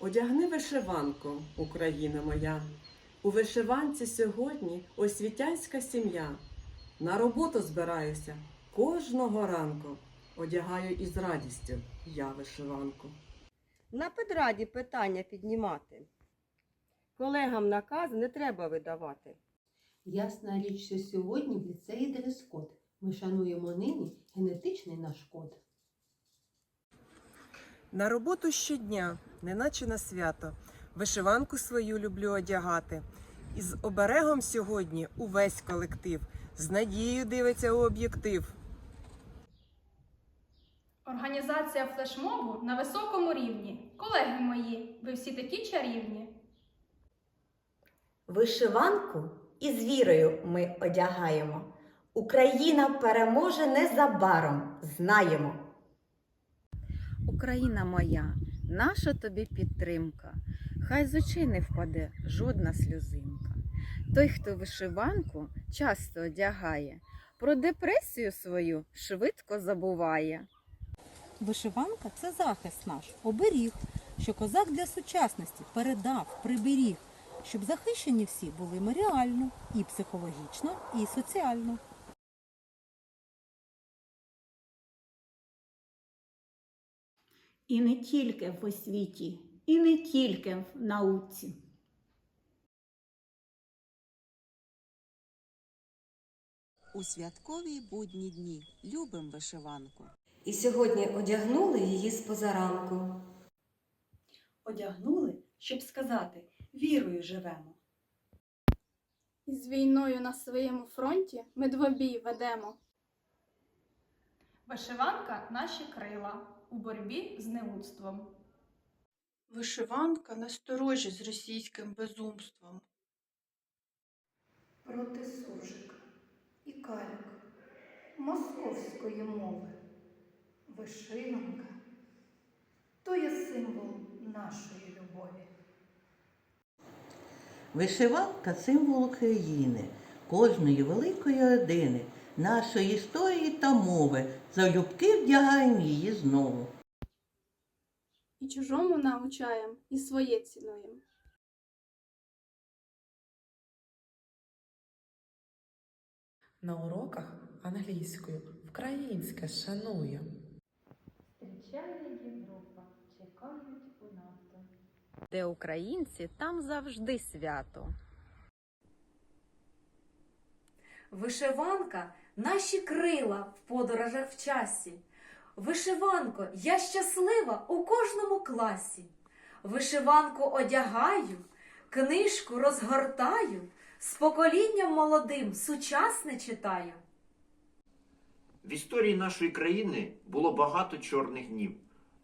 Одягни вишиванку, Україна моя. У вишиванці сьогодні освітянська сім'я. На роботу збираюся кожного ранку. Одягаю із радістю я вишиванку. На педраді питання піднімати. Колегам наказ не треба видавати. Ясна річ, що сьогодні в ліцеї дрес-код. Ми шануємо нині генетичний наш код. На роботу щодня, неначе на свято, вишиванку свою люблю одягати. І з оберегом сьогодні увесь колектив з надією дивиться у об'єктив. Організація флешмобу на високому рівні. Колеги мої, ви всі такі чарівні. Вишиванку із вірою ми одягаємо. Україна переможе незабаром, знаємо. Україна моя, наша тобі підтримка, хай з очей не впаде жодна сльозинка. Той, хто вишиванку часто одягає, про депресію свою швидко забуває. Вишиванка це захист наш, оберіг, що козак для сучасності передав, приберіг, щоб захищені всі були ми реально, і психологічно, і соціально. І не тільки в освіті, і не тільки в науці. У святкові будні дні любим вишиванку. І сьогодні одягнули її з позаранку. Одягнули, щоб сказати вірою живемо. Із війною на своєму фронті ми двобій ведемо. Вишиванка наші крила у боротьбі з неудством. Вишиванка насторожі з російським безумством. Проти суржик і калік московської мови. Вишиванка то є символ нашої любові. Вишиванка символ України, кожної великої родини, нашої історії та мови. Залюбки вдягаємо її знову. І чужому навчаєм, і своє цінуєм. На уроках англійською українське шаную. Зустрічає Європа, чекають у НАТО. Де українці, там завжди свято. Вишиванка наші крила в подорожах в часі. Вишиванко, я щаслива у кожному класі. Вишиванку одягаю, книжку розгортаю, з поколінням молодим сучасне читаю. В історії нашої країни було багато чорних днів.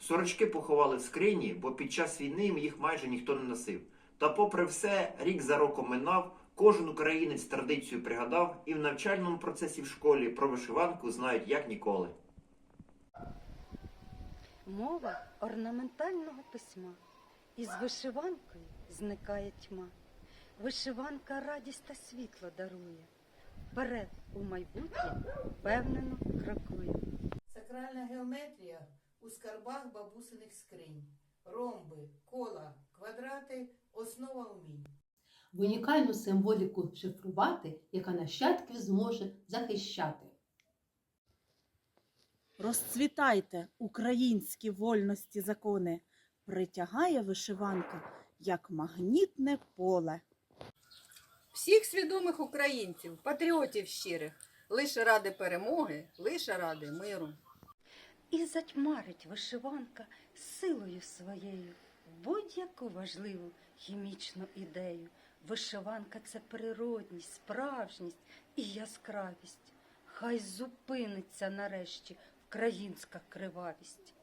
Сорочки поховали в скрині, бо під час війни їх майже ніхто не носив. Та, попри все, рік за роком минав, кожен українець традицію пригадав і в навчальному процесі в школі про вишиванку знають як ніколи. Мова орнаментального письма. Із вишиванкою зникає тьма. Вишиванка радість та світло дарує. Вперед у майбутнє впевнено крокує. Сакральна геометрія у скарбах бабусиних скринь. Ромби, кола, квадрати основа умінь. В унікальну символіку шифрувати, яка нащадків зможе захищати. Розцвітайте, українські вольності закони, притягає вишиванка, як магнітне поле. Всіх свідомих українців, патріотів щирих, лише ради перемоги, лише ради миру. І затьмарить вишиванка силою своєю будь-яку важливу хімічну ідею. Вишиванка це природність, справжність і яскравість. Хай зупиниться нарешті українська кривавість.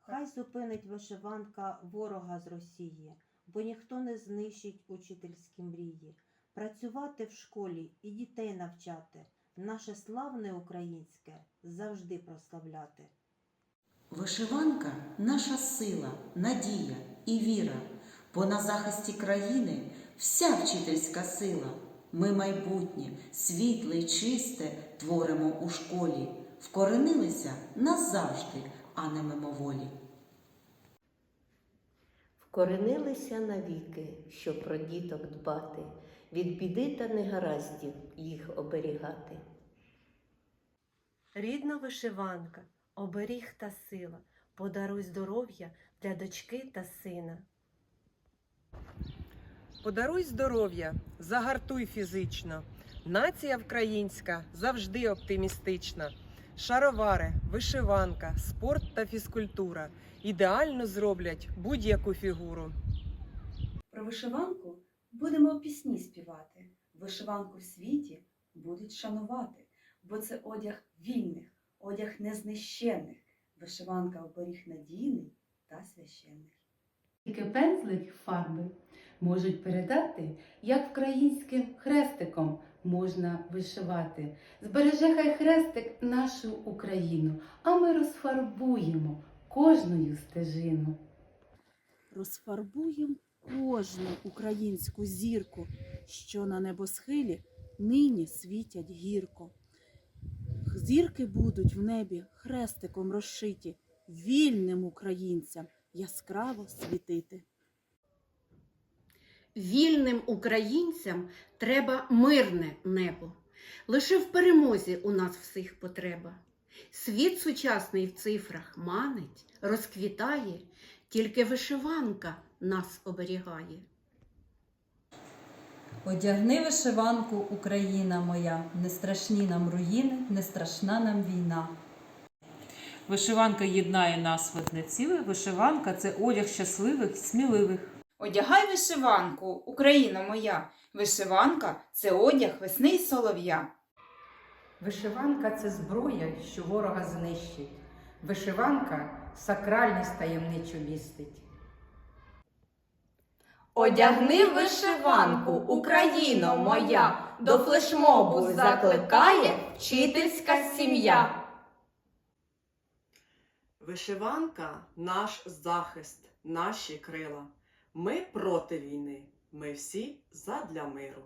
Хай зупинить вишиванка ворога з Росії, бо ніхто не знищить учительські мрії. Працювати в школі і дітей навчати, наше славне українське завжди прославляти. Вишиванка наша сила, надія і віра, бо на захисті країни вся вчительська сила. Ми майбутнє, світле й чисте творимо у школі, вкоренилися назавжди, а не мимоволі. В коренилися навіки, щоб про діток дбати, від біди та негараздів їх оберігати. Рідна вишиванка, оберіг та сила, подаруй здоров'я для дочки та сина. Подаруй здоров'я, загартуй фізично. Нація українська завжди оптимістична. Шаровари, вишиванка, спорт та фізкультура ідеально зроблять будь-яку фігуру. Про вишиванку будемо пісні співати. Вишиванку в світі будуть шанувати, бо це одяг вільних, одяг незнищених. Вишиванка оберіг надійний та священний. Тільки пензлик фарби можуть передати, як українським хрестиком можна вишивати. Збереже хай хрестик нашу Україну, а ми розфарбуємо кожною стежину. Розфарбуєм кожну українську зірку, що на небосхилі нині світять гірко. Зірки будуть в небі хрестиком розшиті, вільним українцям яскраво світити. Вільним українцям треба мирне небо. Лише в перемозі у нас всіх потреба. Світ сучасний в цифрах манить, розквітає, тільки вишиванка нас оберігає. Одягни вишиванку, Україна моя, не страшні нам руїни, не страшна нам війна. Вишиванка єднає нас в одне ціле. Вишиванка це одяг щасливих, сміливих. Одягай вишиванку, Україна моя. Вишиванка це одяг весни й солов'я. Вишиванка це зброя, що ворога знищить. Вишиванка сакральність таємничу містить. Одягни вишиванку, Україно моя, до флешмобу закликає вчительська сім'я. Вишиванка наш захист, наші крила. Ми проти війни, ми всі задля миру.